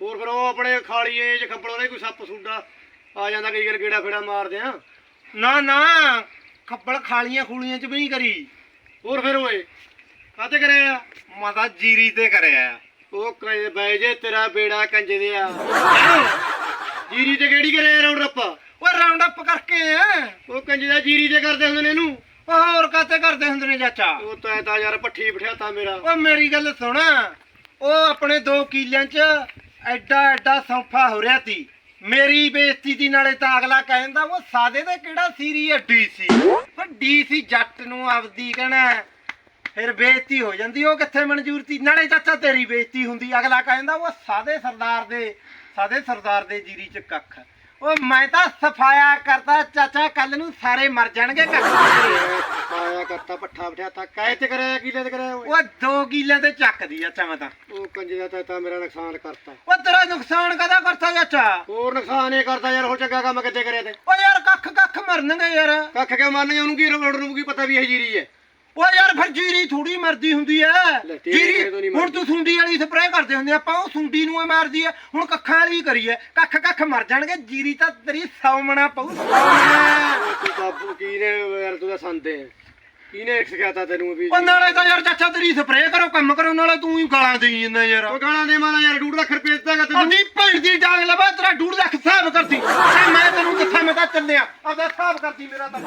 ਹੋਰ ਫਿਰ ਉਹ ਆਪਣੇ ਖਾਲੀਏ ਜੇ ਖੱਬਲ ਉਹਨੇ ਕੋਈ ਸੱਪ ਸੁੰਡਾ ਆ ਜਾਂਦਾ ਕਈ ਵਾਰ ਗੇੜਾ ਫੇੜਾ ਮਾਰਦੇ ਆ ਨਾ ਨਾ ਖੱਬਲ ਖਾਲੀਆਂ ਖੂਲੀਆਂ ਚ ਵੀ ਨਹੀਂ ਕਰੀ। ਹੋਰ ਫਿਰ ਓਏ ਕਾਤੇ ਕਰਿਆ ਆ? ਮਾਤਾ ਜੀਰੀ ਤੇ ਕਰਿਆ ਉਹ ਕਹੇ ਬੈ ਜੇ ਤੇਰਾ ਬੇੜਾ ਕੰਜੇ ਦੇ ਆ ਜੀਰੀ ਤੇ ਕਿਹੜੀ ਕਰਿਆ ਰੌਣ ਰੱਪਾ ਓਏ ਰਾਉਂਡ ਅਪ ਕਰਕੇ। ਆ ਉਹ ਕੰਜੇ ਦਾ ਜੀਰੀ ਤੇ ਕਰਦੇ ਹੁੰਦੇ ਨੇ ਇਹਨੂੰ। ਉਹ ਹੋਰ ਕਾਤੇ ਕਰਦੇ ਹੁੰਦੇ ਨੇ ਚਾਚਾ? ਉਹ ਤਾਂ ਤਾਂ ਯਾਰ ਪੱਠੀ ਬਿਠਾਤਾ ਮੇਰਾ। ਓ ਮੇਰੀ ਗੱਲ ਸੁਣ। ਉਹ ਆਪਣੇ 2 ਕਿੱਲਿਆਂ ਚ ਐਡਾ ਐਡਾ ਸੌਫਾ ਹੋ ਰਿਹਾ ਤੀ ਮੇਰੀ ਬੇਇੱਜ਼ਤੀ ਦੀ ਨਾਲੇ ਤਾਂ ਅਗਲਾ ਕਹਿੰਦਾ ਉਹ ਸਾਦੇ ਦਾ ਕਿਹੜਾ ਸੀਰੀ ਹੈ ਡੀਸੀ? ਪਰ ਡੀਸੀ ਜੱਟ ਨੂੰ ਆਪਦੀ ਕਹਿਣਾ ਫਿਰ ਬੇਇੱਜ਼ਤੀ ਹੋ ਜਾਂਦੀ, ਉਹ ਕਿੱਥੇ ਮਨਜ਼ੂਰ ਤੀ ਨਾਲੇ ਚਾਚਾ, ਤੇਰੀ ਬੇਇੱਜ਼ਤੀ ਹੁੰਦੀ, ਅਗਲਾ ਕਹਿੰਦਾ ਉਹ ਸਾਦੇ ਸਰਦਾਰ ਦੇ, ਸਾਦੇ ਸਰਦਾਰ ਦੇ ਜੀਰੀ ਚ ਕੱਖ ਉਹ ਮੈਂ ਤਾਂ ਸਫਾਇਆ ਕਰਦਾ ਚਾਚਾ ਕੱਲ ਨੂੰ ਸਾਰੇ ਮਰ ਜਾਣਗੇ ਦੇ। ਆਇਆ ਕਰਤਾ ਪੱਠਾ ਕਾਇ ਤੇ ਕਰਿਆ ਕਿਲੇ ਤੇ ਕਰਿਆ ਓਏ। ਉਹ 2 ਕਿੱਲਿਆਂ ਤੇ ਚੱਕਦੀ ਚਾਚਾ ਮੈਂ ਤਾਂ। ਉਹ ਕੰਜੇ ਦਾ ਤਾਂ ਤਾਂ ਮੇਰਾ ਨੁਕਸਾਨ ਕਰਤਾ। ਉਹ ਤੇਰਾ ਨੁਕਸਾਨ ਕਦਾ ਕਰਤਾ ਚਾਚਾ? ਹੋਰ ਨੁਕਸਾਨ ਇਹ ਕਰਦਾ ਯਾਰ ਹੋਰ ਚੰਗਾ ਕੰਮ ਕਿੱਥੇ ਕਰਿਆ ਤੇ? ਓ ਯਾਰ ਕੱਖ ਕੱਖ ਮਰਨਗੇ ਯਾਰ। ਕੱਖ ਕੇ ਮੰਨ ਉਹਨੂੰ ਕੀ ਰੋੜ ਨੂੰ ਕੀ ਪਤਾ ਵੀ ਇਹ ਜੀਰੀ ਹੈ। ਓ ਯਾਰ ਫਿਰ ਜੀਰੀ ਥੋੜੀ ਮਰਦੀ ਹੁੰਦੀ ਐ। ਤੇਰੀ ਤੋਂ ਜੀਰੀ ਨਹੀਂ ਹੁਣ। ਤੂੰ ਸੁੰਡੀ ਵਾਲੀ ਸਪਰੇਅ ਕਰਦੇ ਹੁੰਦੇ ਆਪਾਂ ਉਹ ਸੁੰਡੀ ਨੂੰ ਹੀ ਮਾਰਦੀ ਐ। ਹੁਣ ਕੱਖਾਂ ਵਾਲੀ ਕਰੀਏ ਕੱਖ ਕੱਖ ਮਰ ਜਾਣਗੇ ਜੀਰੀ ਤਾਂ ਤੇਰੀ ਸੌਮਣਾ ਪਊ ਸੌਮਣਾ ਓਏ ਤੂੰ ਬਾਬੂ ਕੀ ਨੇ ਯਾਰ ਤੂੰ ਤਾਂ ਸੰਦੇ ਕਿਹਨੇ ਸਿਖਾਤਾ ਤੈਨੂੰ ਵੀ? ਉਹ ਨਾਲੇ ਤਾਂ ਯਾਰ ਚਾਚਾ ਤੇਰੀ ਸਪਰੇਅ ਕਰੋ ਕੰਮ ਕਰੋ ਨਾਲੇ ਤੂੰ ਹੀ ਗਾਲਾਂ ਦੇਈ ਜਾਂਦਾ ਯਾਰ। ਉਹ ਗਾਲਾਂ ਦੇ ਮਾਰਾ ਯਾਰ 2 ਲੱਖ ਰੁਪਏ ਦਿੱਤਾਗਾ ਤੈਨੂੰ। ਅੱਧੀ ਭੈਣ ਦੀ ਡਾਂਗ ਲਵਾ ਤੇਰਾ ਡੂੜ ਲੱਖ ਹਿਸਾਬ ਕਰਦੀ। ਮੈਂ ਤੈਨੂੰ ਦੱਸਾਂ ਮੈਂ ਤਾਂ ਚੱਲਿਆ। ਆਪਦਾ ਹਿਸਾਬ ਕਰਦੀ ਮੇਰਾ ਤਾਂ।